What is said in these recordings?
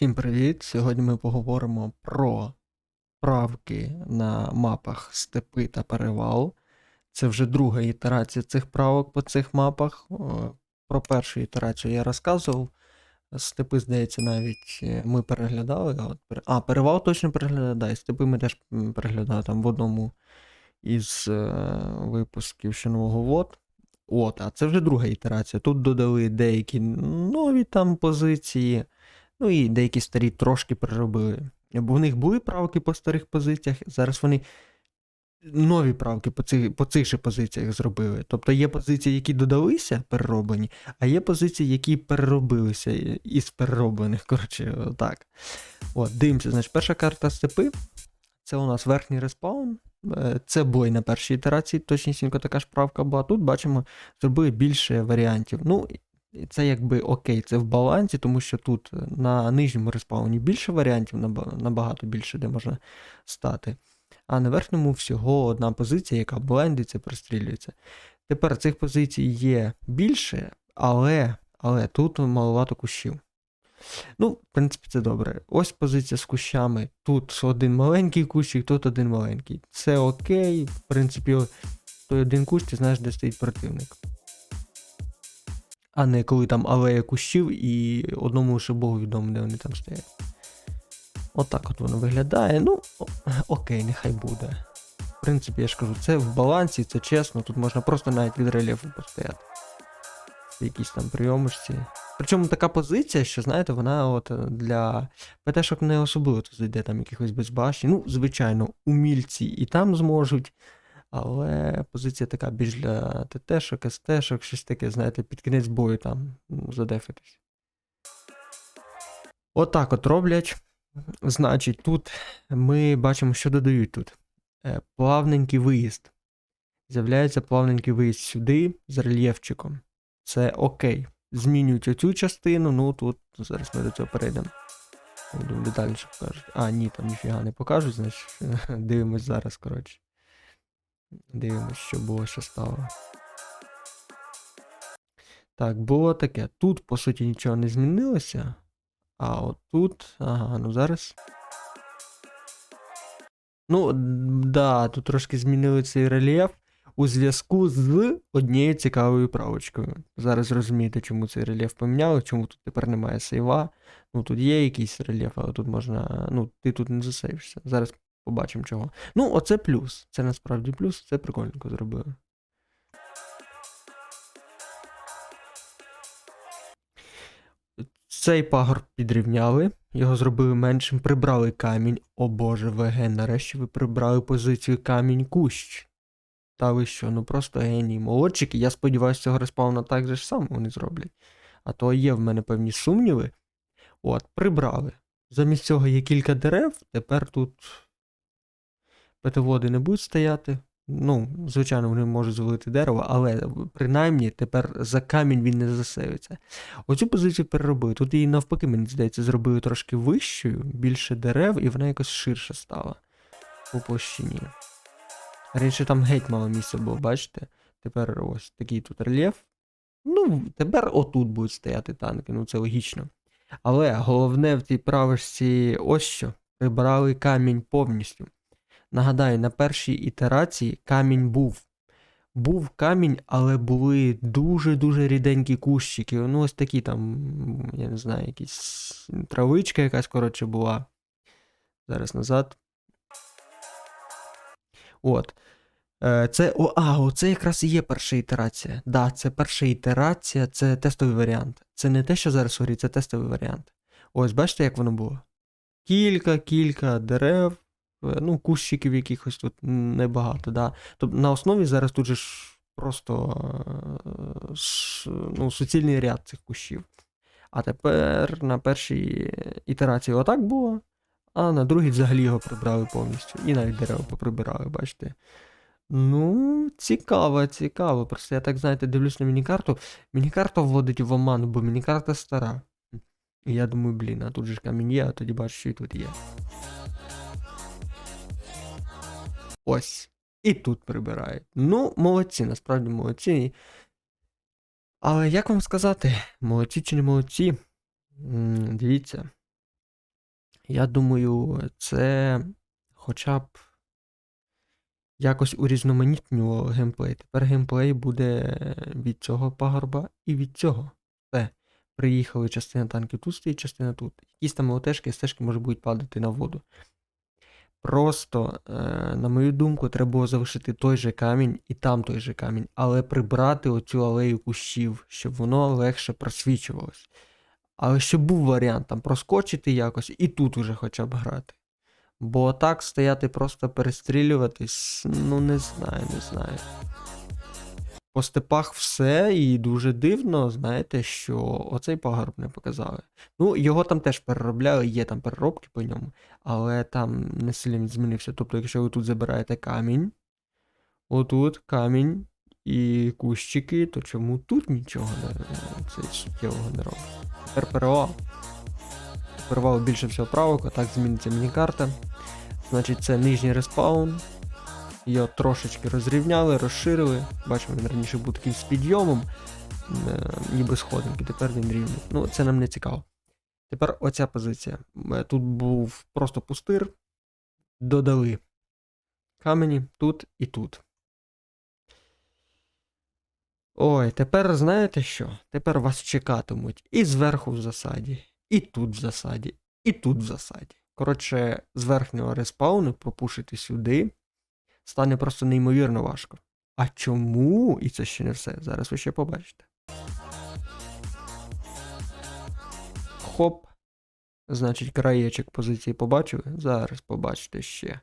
Всім привіт! Сьогодні ми поговоримо про правки на мапах степи та перевал. Це вже друга ітерація цих правок по цих мапах. Про першу ітерацію я розказував. Степи, здається, навіть е, ми переглядали. а перевал точно переглядає. Степи ми теж переглядали там в одному із е, випусків ще нового вод. От, а це вже друга ітерація. Тут додали деякі нові там позиції. Ну і деякі старі трошки переробили. Бо в них були правки по старих позиціях, зараз вони нові правки по цих, по цих же позиціях зробили. Тобто є позиції, які додалися, перероблені, а є позиції, які переробилися із перероблених. Коротше, так. От, дивимося, значить, перша карта степи. Це у нас верхній респаун. Е, Це бой на першій ітерації, точнісінько така ж правка була. Тут бачимо, зробили більше варіантів. Ну, це якби окей, це в балансі, тому що тут е, на нижньому респауні більше варіантів, набагато більше, де можна стати. А на верхньому всього одна позиція, яка блендиться, пристрілюється. Тепер цих позицій є більше, але, але тут маловато кущів. Ну, в принципі, це добре. Ось позиція з кущами. Тут один маленький кущик, тут один маленький. Це окей. В принципі, той один кущ, ти знаєш, де стоїть противник. А не коли там алея кущів і одному лише Богу відомо, де вони там стоять. Отак от воно виглядає. Ну, окей, нехай буде. В принципі, я ж кажу, це в балансі, це чесно, тут можна просто навіть від рельєфу постояти. Якісь там прийомишці. Причому така позиція, що, знаєте, вона от е, для ПТшок не особливо тут зайде там якихось безбашень. Ну, звичайно, умільці і там зможуть. Але позиція така більш для ТТшок, СТшок, щось таке, знаєте, під кінець бою там задефитись. Отак от роблять. Значить, тут ми бачимо, що додають тут. Е, Плавненький виїзд. З'являється плавненький виїзд сюди з рельєфчиком. Це окей. Змінюють оцю частину, ну тут зараз ми до цього перейдемо. Думаю, детальніше покажуть. А, ні, там ніфіга не покажуть, значить дивимось зараз, коротше. Дивимось, що було, що стало. Так, було таке. Тут, по суті, нічого не змінилося. А от тут. Ага, ну зараз. Ну, да, тут трошки змінили цей рельєф у зв'язку з однією цікавою правочкою. Зараз зрозумієте, чому цей рельєф поміняли, чому тут тепер немає сейва. Ну, тут є якийсь рельєф, але тут можна. Ну, ти тут не засейвишся. Зараз побачимо чого. Ну, оце плюс. Це насправді плюс, це прикольненько зробили. Цей пагорб підрівняли, його зробили меншим, прибрали камінь. О боже, ВГ, нарешті ви прибрали позицію камінь кущ. Та ви що, ну просто геній. Молодчики, я сподіваюся, цього респауна так же ж само вони зроблять. А то є в мене певні сумніви. От, прибрали. Замість цього є кілька дерев, тепер тут петеводи не будуть стояти. Ну, звичайно, вони можуть звалити дерево, але принаймні тепер за камінь він не засеюється. Оцю позицію переробили. Тут її навпаки, мені здається, зробили трошки вищою, більше дерев, і вона якось ширше стала по площині. Раніше там геть мало місця було, бачите? Тепер ось такий тут рельєф. Ну, тепер отут будуть стояти танки, ну це логічно. Але головне в цій правишці ось що. Прибрали камінь повністю. Нагадаю, на першій ітерації камінь був. Був камінь, але були дуже-дуже ріденькі кущики. Ну, ось такі там, я не знаю, якісь травичка якась, коротше, була. Зараз назад. От. Е, Це, о, а, оце якраз і є перша ітерація. Да, це перша ітерація, це тестовий варіант. Це не те, що зараз горить, це тестовий варіант. Ось, бачите, як воно було? Кілька, кілька дерев, ну, кущиків якихось тут небагато, да. Тобто на основі зараз тут же ж просто е, ну, суцільний ряд цих кущів. А тепер на першій ітерації отак було, а на другій взагалі його прибрали повністю. І навіть дерева поприбирали, бачите. Ну, цікаво, цікаво. Просто я так, знаєте, дивлюсь на мінікарту. Мінікарта вводить в оману, бо мінікарта стара. І я думаю, блін, а тут же ж камінь є, а тоді бачу, що і тут є. Ось. І тут прибирають. Ну, молодці, насправді молодці. Але як вам сказати, молодці чи не молодці? Дивіться. Я думаю, це хоча б якось урізноманітнювало геймплей. Тепер геймплей буде від цього пагорба і від цього. Все. Приїхали частина танків тут стоїть, частина тут. Якісь там ЛТшки, стежки можуть падати на воду. Просто, е, на мою думку, треба було залишити той же камінь і там той же камінь, але прибрати оцю алею кущів, щоб воно легше просвічувалось. Але щоб був варіант там проскочити якось і тут уже хоча б грати. Бо так стояти просто перестрілюватись, ну не знаю, не знаю. По степах все, і дуже дивно, знаєте, що оцей пагорб не показали. Ну, його там теж переробляли, є там переробки по ньому, але там не сильно змінився. Тобто, якщо ви тут забираєте камінь, отут камінь і кущики, то чому тут нічого не цей, суттєвого не робить? Тепер перевал. Перевал більше всього правок, а так зміниться міні-карта. Значить, це нижній респаун. Його трошечки розрівняли, розширили. Бачимо, він раніше був таким з підйомом, е, ніби сходинки, тепер він рівний. Ну, це нам не цікаво. Тепер оця позиція. Е, Тут був просто пустир, додали камені тут і тут. Ой, тепер знаєте що? Тепер вас чекатимуть і зверху в засаді, і тут в засаді, і тут в засаді. Коротше, з верхнього респауну пропушити сюди стане просто неймовірно важко. А чому? І це ще не все. Зараз ви ще побачите. Хоп. Значить, краєчок позиції побачили. Зараз побачите ще.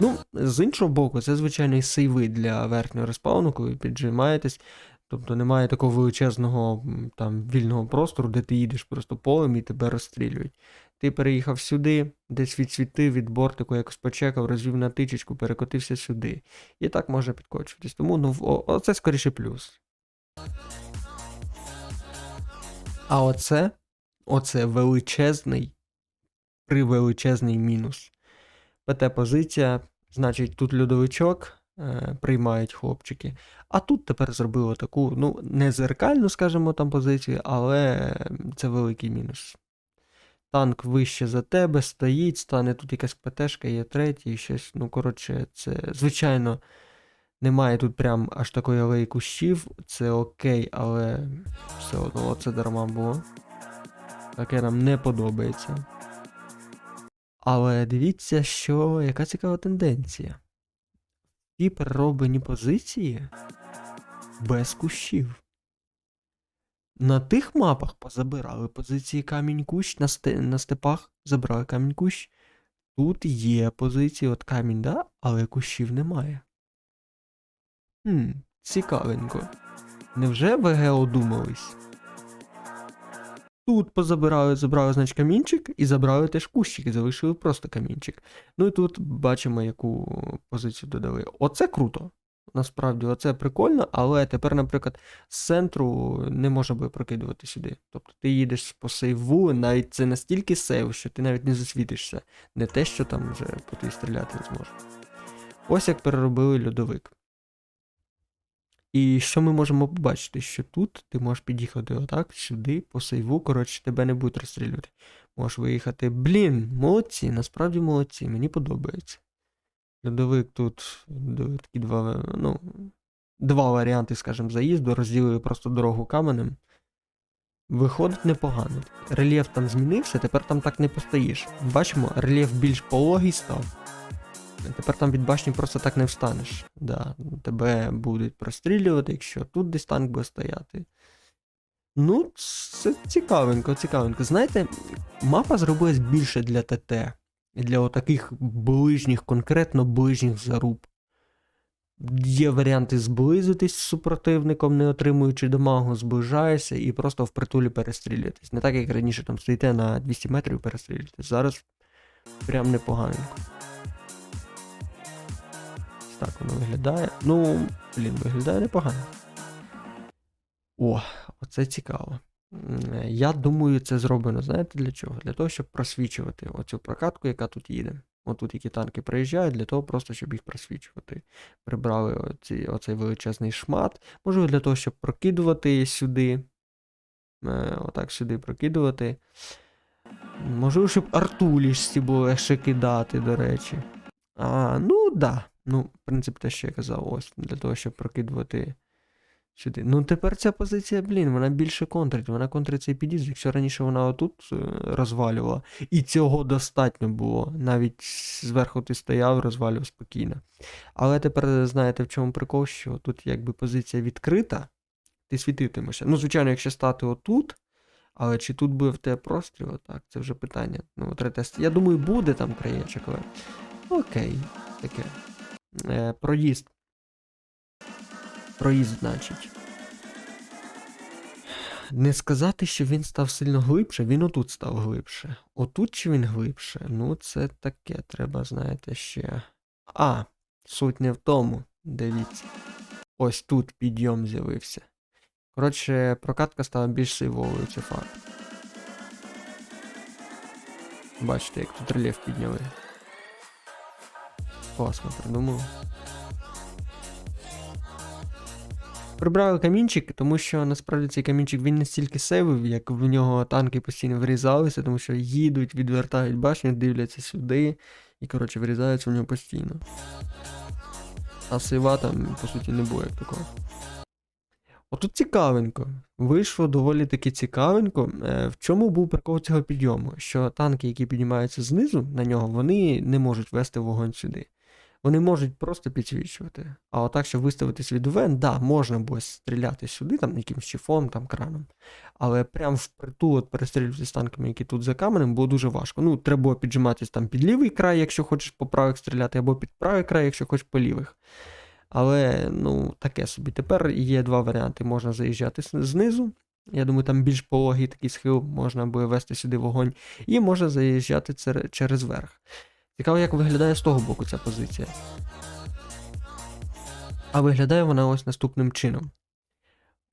Ну, з іншого боку, це звичайний сейви для верхнього респауну, коли піджимаєтесь. Тобто немає такого величезного там вільного простору, де ти їдеш просто полем і тебе розстрілюють. Ти переїхав сюди, десь відсвітив від бортику, якось почекав, розвів натичечку, перекотився сюди. І так можна підкочуватись. Тому ну, о, скоріше плюс. А оце, оце величезний, привеличезний мінус. ПТ-позиція, значить, тут льодовичок е, приймають хлопчики. А тут тепер зробили таку, ну, не зеркальну, скажімо, там позицію, але це великий мінус. Танк вище за тебе, стоїть, стане тут якась ПТшка, є третій, щось. Ну, коротше, це, звичайно, немає тут прям аж такої алеї кущів, це окей, але все одно це дарма було. Таке нам не подобається. Але дивіться, що яка цікава тенденція. Ті перероблені позиції без кущів. На тих мапах позабирали позиції камінь кущ, на, на степах забрали камінь кущ. Тут є позиції, от камінь, да, але кущів немає. Хм, цікавенько. Невже ВГ одумались? Тут позабирали, забрали, значить, камінчик і забрали теж кущики, залишили просто камінчик. Ну і тут бачимо, яку позицію додали. Оце круто. Насправді, оце прикольно, але тепер, наприклад, з центру не можна буде прокидувати сюди. Тобто ти їдеш по сейву, навіть це настільки сейв, що ти навіть не засвітишся. Не те, що там вже по тобі стріляти не зможеш. Ось як переробили льодовик. І що ми можемо побачити? Що тут ти можеш під'їхати отак, сюди, по сейву, коротше, тебе не будуть розстрілювати. Можеш виїхати. Блін, молодці, насправді молодці, мені подобається. Льодовик тут такі два, ну, два варіанти, скажімо, заїзду, розділили просто дорогу каменем. Виходить непогано. Рельєф там змінився, тепер там так не постоїш. Бачимо, рельєф більш пологий став. Тепер там від башні просто так не встанеш. Да, тебе будуть прострілювати, якщо тут десь танк буде стояти. Ну, це цікавенько, цікавенько. Знаєте, мапа зробилась більше для ТТ. І для отаких ближніх, конкретно ближніх заруб. Є варіанти зблизитись з супротивником, не отримуючи дамагу, зближаєшся і просто в притулі перестрілюєтесь. Не так, як раніше там стоїте на 200 метрів і перестрілюєтесь. Зараз прям непоганенько. Виглядає. Ну, блін, виглядає непогано. О, оце цікаво. Я думаю, це зроблено, знаєте для чого? Для того, щоб просвічувати оцю прокатку, яка тут їде. Отут які танки приїжджають, для того просто, щоб їх просвічувати. Прибрали оці, оцей величезний шмат. Можливо, для того, щоб прокидувати сюди. Е, отак сюди прокидувати. Можливо, щоб артулішці було легше кидати, до речі. А, ну да. Ну, в принципі, те, що я казав, ось для того, щоб прокидувати сюди. Ну, тепер ця позиція, блін, вона більше контрить. Вона контрить цей під'їзд. Якщо раніше вона отут е, розвалювала, і цього достатньо було. Навіть зверху ти стояв, розвалював спокійно. Але тепер знаєте, в чому прикол, що тут якби позиція відкрита, ти світитимешся. Ну, звичайно, якщо стати отут. Але чи тут буде в тебе простріл? Так, це вже питання. Ну, треба. Я думаю, буде там краєчок, але. Окей, таке. Е, проїзд. Проїзд, значить. Не сказати, що він став сильно глибше, він отут став глибше. Отут чи він глибше? Ну, це таке, треба, знаєте, ще. А, суть не в тому. Дивіться. Ось тут підйом з'явився. Коротше, прокатка стала більш сейвовою, це факт. Бачите, як тут рельєф підняли. Класно придумав. Прибрали камінчик, тому що насправді цей камінчик він не стільки сейвив, як в нього танки постійно врізалися, тому що їдуть, відвертають башню, дивляться сюди і, коротше, врізаються в нього постійно. А сейва там, по суті, не було як такого. Отут цікавенько. Вийшло доволі таки цікавенько. Е, В чому був прикол цього підйому? Що танки, які піднімаються знизу на нього, вони не можуть вести вогонь сюди. Вони можуть просто підсвічувати. А отак, щоб виставити свідовен, да, можна було стріляти сюди, там якимсь чифом, там краном. Але прям впритул от перестрілювати з танками, які тут за каменем, було дуже важко. Ну, треба було піджиматись там під лівий край, якщо хочеш по правих стріляти, або під правий край, якщо хочеш по лівих. Але, ну, таке собі. Тепер є два варіанти. Можна заїжджати знизу. Я думаю, там більш пологий такий схил, можна буде вести сюди вогонь. І можна заїжджати через верх. Цікаво, як виглядає з того боку ця позиція. А виглядає вона ось наступним чином.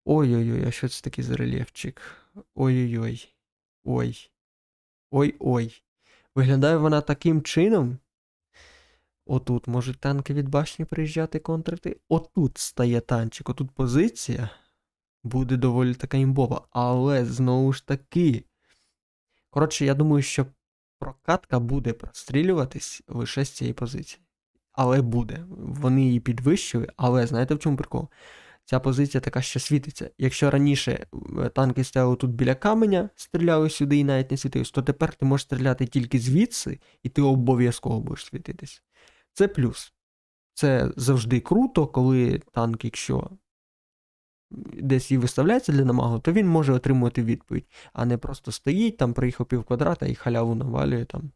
Ой-ой-ой, а що це такий за рельєфчик? Ой-ой-ой. Ой. Ой-ой. Виглядає вона таким чином. Отут можуть танки від башні приїжджати контрити. Отут стає танчик, отут позиція буде доволі така імбова. Але знову ж таки. Коротше, я думаю, що прокатка буде прострілюватись лише з цієї позиції. Але буде. Вони її підвищили, але знаєте в чому прикол? Ця позиція така, що світиться. Якщо раніше е, танки стояли тут біля каменя, стріляли сюди і навіть не світились, то тепер ти можеш стріляти тільки звідси, і ти обов'язково будеш світитись. Це плюс. Це завжди круто, коли танк, якщо десь і виставляється для намагу, то він може отримувати відповідь, а не просто стоїть, там приїхав пів квадрата і халяву навалює там.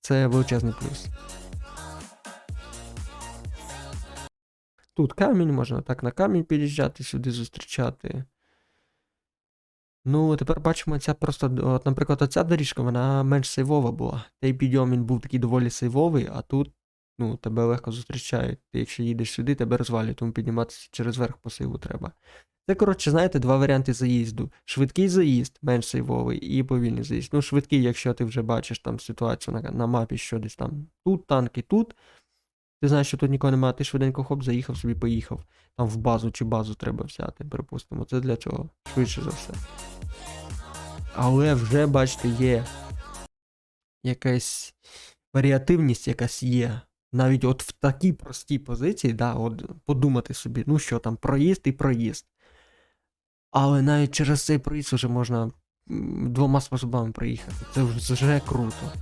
Це величезний плюс. Тут камінь, можна так на камінь під'їжджати, сюди зустрічати. Ну, тепер бачимо, ця просто, от, наприклад, оця доріжка, вона менш сейвова була. Той підйом він був такий доволі сейвовий, а тут, ну, тебе легко зустрічають. Ти якщо їдеш сюди, тебе розвалюють, тому підніматися через верх по сейву треба. Це, коротше, знаєте, два варіанти заїзду. Швидкий заїзд, менш сейвовий, і повільний заїзд. Ну, швидкий, якщо ти вже бачиш там ситуацію на, на мапі, що десь там тут танки, тут. Ти знаєш, що тут нікого немає, ти швиденько хоп, заїхав собі, поїхав. Там в базу чи базу треба взяти, припустимо. Це для чого? Швидше за все. Але вже, бачите, є якась варіативність якась є. Навіть от в такій простій позиції, да, от подумати собі, ну що там, проїзд і проїзд. Але навіть через цей проїзд вже можна двома способами проїхати. Це вже круто.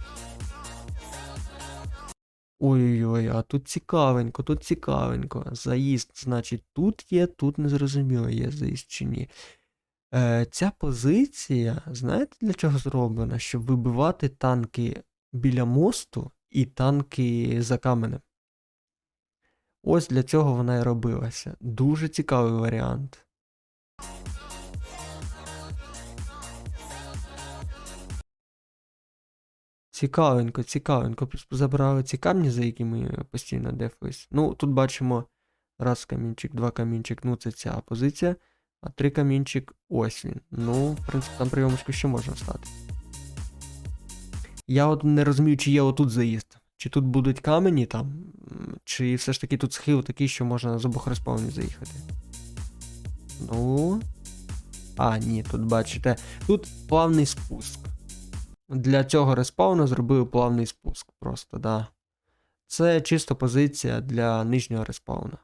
Ой-ой-ой, а тут цікавенько, тут цікавенько. Заїзд, значить, тут є, тут не зрозуміло, є заїзд чи ні. Е, ця позиція, знаєте, для чого зроблена? Щоб вибивати танки біля мосту і танки за каменем. Ось для цього вона і робилася. Дуже цікавий варіант. Цікавенько, цікавенько. Забрали ці камні, за які ми постійно дефались. Ну, тут бачимо раз камінчик, два камінчик, ну це ця позиція. А три камінчик ось він. Ну, в принципі, там прийомочку ще можна стати. Я от не розумію, чи є отут заїзд. Чи тут будуть камені там, чи все ж таки тут схил такий, що можна з обох респаунів заїхати. Ну. А, ні, тут бачите. Тут плавний спуск. Для цього респауну зробили плавний спуск. Просто, да. Це чисто позиція для нижнього респауна.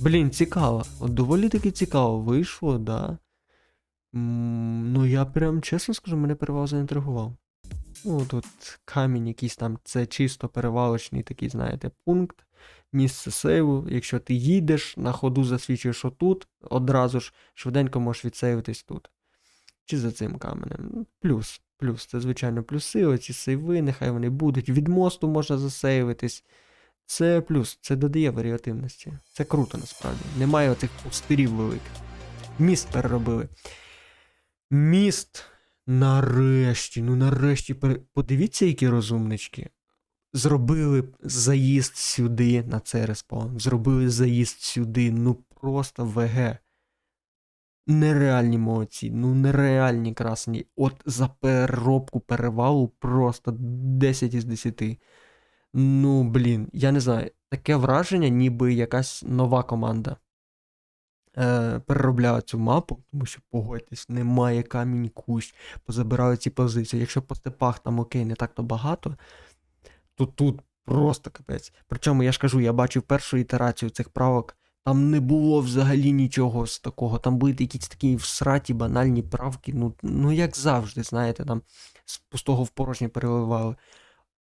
Блін, цікаво. От доволі таки цікаво вийшло, да. Ну, я прям чесно скажу, мене перевал заінтригував. Ну, тут камінь якийсь там, це чисто перевалочний такий, знаєте, пункт, місце сейву. Якщо ти їдеш, на ходу засвідчуєш отут, одразу ж швиденько можеш відсейвитись тут. Чи за цим каменем. Ну, Плюс, плюс, це звичайно плюси, оці сейви, нехай вони будуть. Від мосту можна засейвитись. Це плюс, це додає варіативності. Це круто насправді. Немає оцих пустирів великих. Міст переробили. Міст. Нарешті, ну нарешті, подивіться, які розумнички. Зробили заїзд сюди на цей респаун. Зробили заїзд сюди. Ну просто ВГ. Нереальні молодці, ну нереальні красні. От за переробку перевалу просто 10 із 10. Ну, блін, я не знаю. Таке враження, ніби якась нова команда е, переробляла цю мапу, тому що погодьтесь, немає камінь кущ, позабирали ці позиції. Якщо по степах там окей, не так то багато, то тут просто капець. Причому я ж кажу, я бачив першу ітерацію цих правок. Там не було взагалі нічого з такого. Там були якісь такі всраті, банальні правки. Ну, ну як завжди, знаєте, там з пустого в порожнє переливали.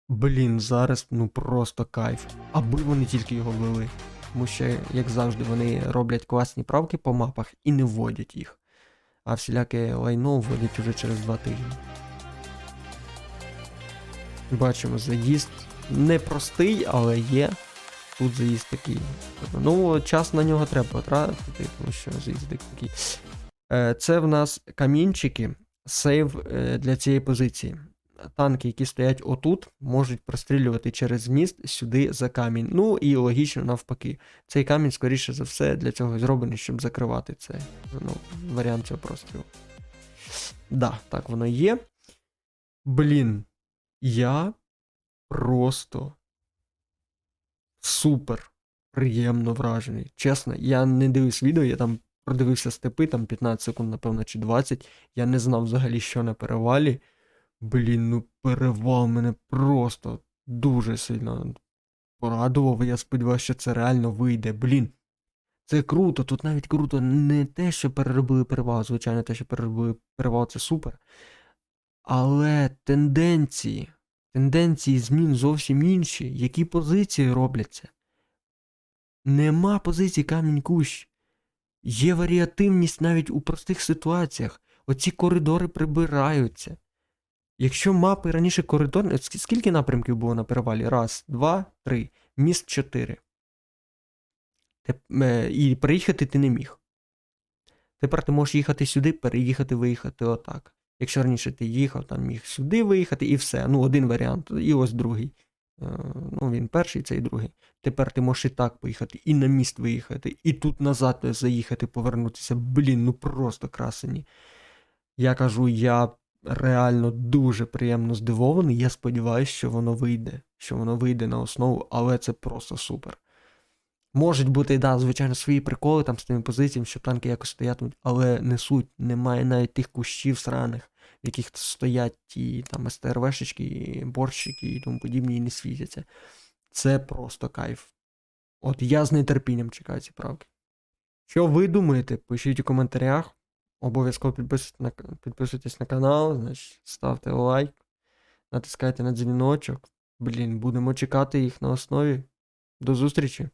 Блін, зараз ну просто кайф. Аби вони тільки його ввели. Тому що, як завжди, вони роблять класні правки по мапах і не вводять їх. А всіляке лайно вводять уже через два тижні. Бачимо заїзд. Непростий, але є. Тут заїзд такий. Ну, час на нього треба потратити, тому що заїзд такий. Е, Це в нас камінчики, сейв е, для цієї позиції. Танки, які стоять отут, можуть прострілювати через міст сюди за камінь. Ну і логічно навпаки. Цей камінь, скоріше за все, для цього зроблений, щоб закривати це. Ну, варіант цього прострілу. Да, так воно є. Блін, я просто супер приємно вражений. Чесно, я не дивився відео, я там продивився степи, там 15 секунд, напевно, чи 20. Я не знав взагалі, що на перевалі. Блін, ну перевал мене просто дуже сильно порадував. Я сподіваюся, що це реально вийде. Блін. Це круто, тут навіть круто не те, що переробили перевал, звичайно, те, що переробили перевал, це супер. Але тенденції, тенденції змін зовсім інші. Які позиції робляться? Нема позиції камінь кущ. Є варіативність навіть у простих ситуаціях. Оці коридори прибираються. Якщо мапи раніше коридорні. Скільки напрямків було на перевалі? Раз, два, три. Міст чотири. Е, І переїхати ти не міг. Тепер ти можеш їхати сюди, переїхати, виїхати отак. Якщо раніше ти їхав, там міг сюди виїхати і все. Ну, один варіант, і ось другий. Е, Ну, він перший, цей другий. Тепер ти можеш і так поїхати, і на міст виїхати, і тут назад заїхати, повернутися. Блін, ну просто красені. Я кажу, я реально дуже приємно здивований. Я сподіваюся, що воно вийде, що воно вийде на основу, але це просто супер. Можуть бути, да, звичайно, свої приколи там з тими позиціями, що танки якось стоятимуть, але не суть, немає навіть тих кущів сраних, в яких стоять ті там СТРВшечки, і борщики і тому подібні, і не світяться. Це просто кайф. От я з нетерпінням чекаю ці правки. Що ви думаєте? Пишіть у коментарях. Обов'язково підписуйтесь на, канал, значить, ставте лайк, натискайте на дзвіночок. Блін, будемо чекати їх на основі. До зустрічі!